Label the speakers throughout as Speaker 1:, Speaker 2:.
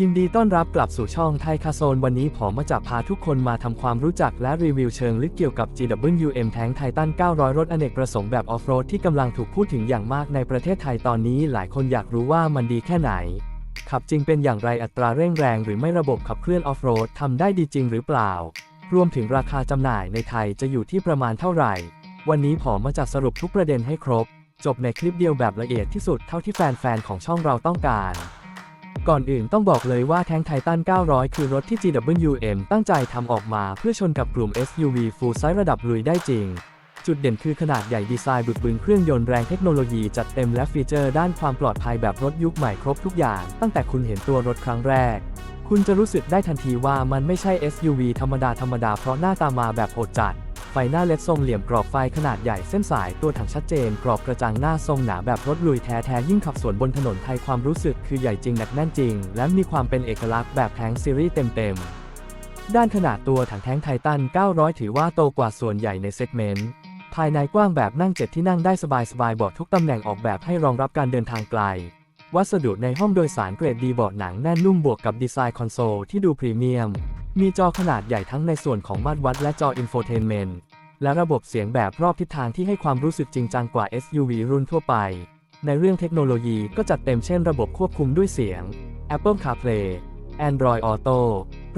Speaker 1: ยินดีต้อนรับกลับสู่ช่องไทยคาโซน วันนี้ผมมาจะพาทุกคนมาทำความรู้จักและรีวิวเชิงลึกเกี่ยวกับ GWM Tank Titan 900 รถอเนกประสงค์แบบออฟโรดที่กำลังถูกพูดถึงอย่างมากในประเทศไทยตอนนี้หลายคนอยากรู้ว่ามันดีแค่ไหน ขับจริงเป็นอย่างไรอัตราเร่งแรงหรือไม่ระบบขับเคลื่อนออฟโรดทำได้ดีจริงหรือเปล่า รวมถึงราคาจำหน่ายในไทยจะอยู่ที่ประมาณเท่าไหร่ วันนี้ผมมาจัดสรุปทุกประเด็นให้ครบ จบในคลิปเดียวแบบละเอียดที่สุดเท่าที่แฟนๆของช่องเราต้องการ ก่อนอื่นต้องบอกเลยว่าแท้งไททัน 900 คือรถที่ GWM ตั้งใจทำออกมาเพื่อชนกับกลุ่ม SUV full size ระดับลุยได้จริง จุดเด่นคือขนาดใหญ่ดีไซน์บึกบึนเครื่องยนต์แรงเทคโนโลยีจัดเต็มและฟีเจอร์ด้านความปลอดภัยแบบรถยุคใหม่ครบทุกอย่าง ตั้งแต่คุณเห็นตัวรถครั้งแรก คุณจะรู้สึกได้ทันทีว่ามันไม่ใช่ SUV ธรรมดาธรรมดาเพราะหน้าตามาแบบโหดจัด ไฟหน้าเล็ดทรงเหลี่ยมกรอบไฟขนาดใหญ่เส้นสายตัวถังชัดเจน กรอบกระจังหน้าทรงหนาแบบรถลุยแท้ๆยิ่งขับสวนบนถนนไทยความรู้สึกคือใหญ่จริงหนักแน่นจริง และมีความเป็นเอกลักษณ์แบบแท้งซีรีส์เต็มๆ ด้านขนาดตัวถังแท้งไททัน 900 ถือว่าโตกว่าส่วนใหญ่ในเซกเมนต์ภายในกว้างแบบนั่งเจ็ดที่นั่งได้สบายๆเบาะทุกตำแหน่งออกแบบให้รองรับการเดินทางไกล วัสดุในห้องโดยสารเกรดดีเบาะหนังแน่นนุ่มบวกกับดีไซน์คอนโซลที่ดูพรีเมียม มีจอขนาดใหญ่ทั้งในส่วนของมาตรวัดและจออินโฟเทนเมนต์และระบบเสียงแบบรอบทิศทางที่ให้ความรู้สึกจริงจังกว่า SUV รุ่นทั่วไป ในเรื่องเทคโนโลยีก็จัดเต็มเช่นระบบควบคุมด้วยเสียง Apple CarPlay Android Auto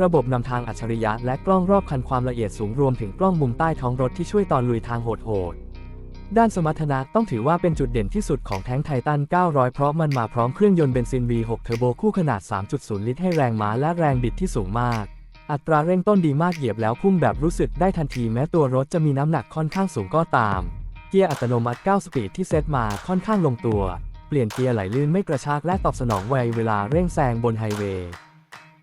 Speaker 1: ระบบนำทางอัจฉริยะและกล้องรอบคันความละเอียดสูงรวมถึงกล้องมุมใต้ท้องรถที่ช่วยตอนลุยทางโหดๆ ด้านสมรรถนะต้องถือว่าเป็นจุดเด่นที่สุดของแท้งไททัน 900 เพราะมันมาพร้อมเครื่องยนต์เบนซิน V6 เทอร์โบคู่ขนาด 3.0 ลิตรให้แรงม้าและแรงบิดที่สูงมาก อัตราเร่งต้นดีมากเหยียบแล้วพุ่งแบบรู้สึกได้ทันทีแม้ตัวรถจะมีน้ำหนักค่อนข้างสูงก็ตาม เกียร์อัตโนมัติ 9 สปีดที่เซตมาค่อนข้างลงตัว เปลี่ยนเกียร์ไหลลื่นไม่กระชากและตอบสนองไวเวลาเร่งแซงบนไฮเวย์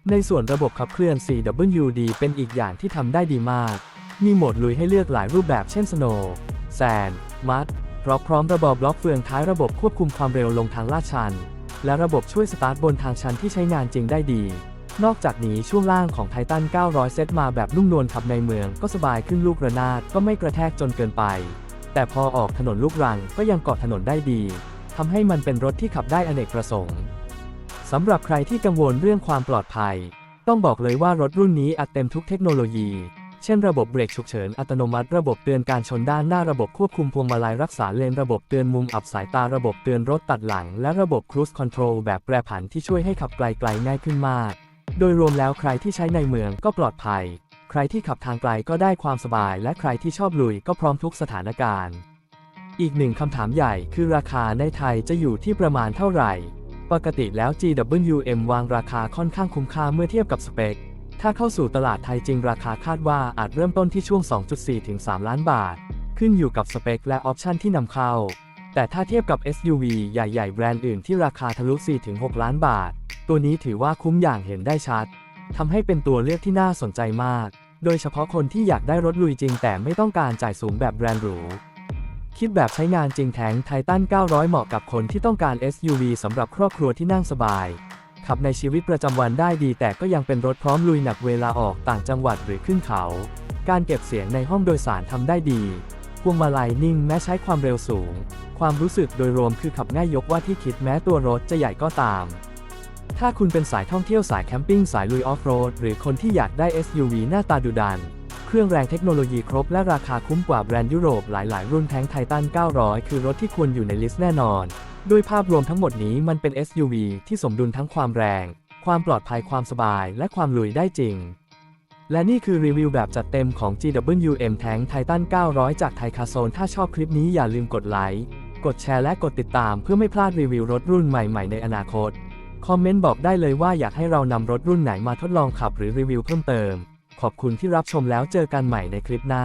Speaker 1: ในส่วนระบบขับเคลื่อน 4WD เป็นอีกอย่างที่ทำได้ดีมาก มีโหมดลุยให้เลือกหลายรูปแบบเช่น Snow Sand Mud พร้อมพร้อมระบบบล็อกเฟืองท้ายระบบควบคุมความเร็วลงทางลาดชัน และระบบช่วยสตาร์ทบนทางชันที่ใช้งานจริงได้ดี นอกจากนี้ช่วงล่างของไททัน 900 เซตมาแบบนุ่มนวลขับในเมืองก็สบายขึ้นลูกระนาดก็ไม่กระแทกจนเกินไป แต่พอออกถนนลูกรังก็ยังเกาะถนนได้ดีทำให้มันเป็นรถที่ขับได้อเนกประสงค์สำหรับใครที่กังวลเรื่องความปลอดภัย ต้องบอกเลยว่ารถรุ่นนี้อัดเต็มทุกเทคโนโลยี เช่นระบบเบรกฉุกเฉินอัตโนมัติระบบเตือนการชนด้านหน้าระบบควบคุมพวงมาลัยรักษาเลนระบบเตือนมุมอับสายตาระบบเตือนรถตัดหลัง และระบบครู e คอนโทรลแบบแปรผันที่ช่วยให้ขับไกลๆง่ายขึ้นมาก โดยรวมแล้วใครที่ใช้ในเมืองก็ปลอดภัย ใครที่ขับทางไกลก็ได้ความสบาย และใครที่ชอบลุยก็พร้อมทุกสถานการณ์ อีกหนึ่งคำถามใหญ่คือราคาในไทยจะอยู่ที่ประมาณเท่าไหร่ ปกติแล้ว GWM วางราคาค่อนข้างคุ้มค่าเมื่อเทียบกับสเปค ถ้าเข้าสู่ตลาดไทยจริงราคาคาดว่าอาจเริ่มต้นที่ช่วง 2.4 ถึง 3 ล้านบาท ขึ้นอยู่กับสเปคและออปชันที่นำเข้า แต่ถ้าเทียบกับ SUV ใหญ่ ๆ แบรนด์อื่นที่ราคาทะลุ4ถึง6ล้านบาท ตัวนี้ถือว่าคุ้มอย่างเห็นได้ชัดทำให้เป็นตัวเลือกที่น่าสนใจมาก โดยเฉพาะคนที่อยากได้รถลุยจริง แต่ไม่ต้องการจ่ายสูงแบบแบรนด์หรู คิดแบบใช้งานจริงแทงไททัน900 เหมาะกับคนที่ต้องการ SUV สำหรับครอบครัวที่นั่งสบาย ขับในชีวิตประจำวันได้ดี แต่ก็ยังเป็นรถพร้อมลุยหนักเวลาออกต่างจังหวัดหรือขึ้นเขา การเก็บเสียงในห้องโดยสารทำได้ดีพวงมาลัยนิ่งแม้ใช้ความเร็วสูง ความรู้สึกโดยรวมคือขับง่ายยกว่าที่คิดแม้ตัวรถจะใหญ่ก็ตาม ถ้าคุณเป็นสายท่องเที่ยวสายแคมปิ้งสายลุยออฟโรดหรือคนที่อยากได้ SUV หน้าตาดุดัน เครื่องแรงเทคโนโลยีครบและราคาคุ้มกว่าแบรนด์ยุโรปหลาย ๆ รุ่นแท้งไททัน 900 คือรถที่ควรอยู่ในลิสต์แน่นอน ด้วยภาพรวมทั้งหมดนี้มันเป็น SUV ที่สมดุลทั้งความแรง ความปลอดภัยความสบาย และความลุยได้จริง และนี่คือรีวิวแบบจัดเต็มของ GWM Tank Titan 900 จากไทยคาโซน ถ้าชอบคลิปนี้อย่าลืมกดไลค์กดแชร์และกดติดตามเพื่อไม่พลาดรีวิวรถรุ่นใหม่ ๆ ในอนาคต คอมเมนต์บอกได้เลยว่าอยากให้เรานำรถรุ่นไหนมาทดลองขับหรือรีวิวเพิ่มเติม ขอบคุณที่รับชมแล้วเจอกันใหม่ในคลิปหน้า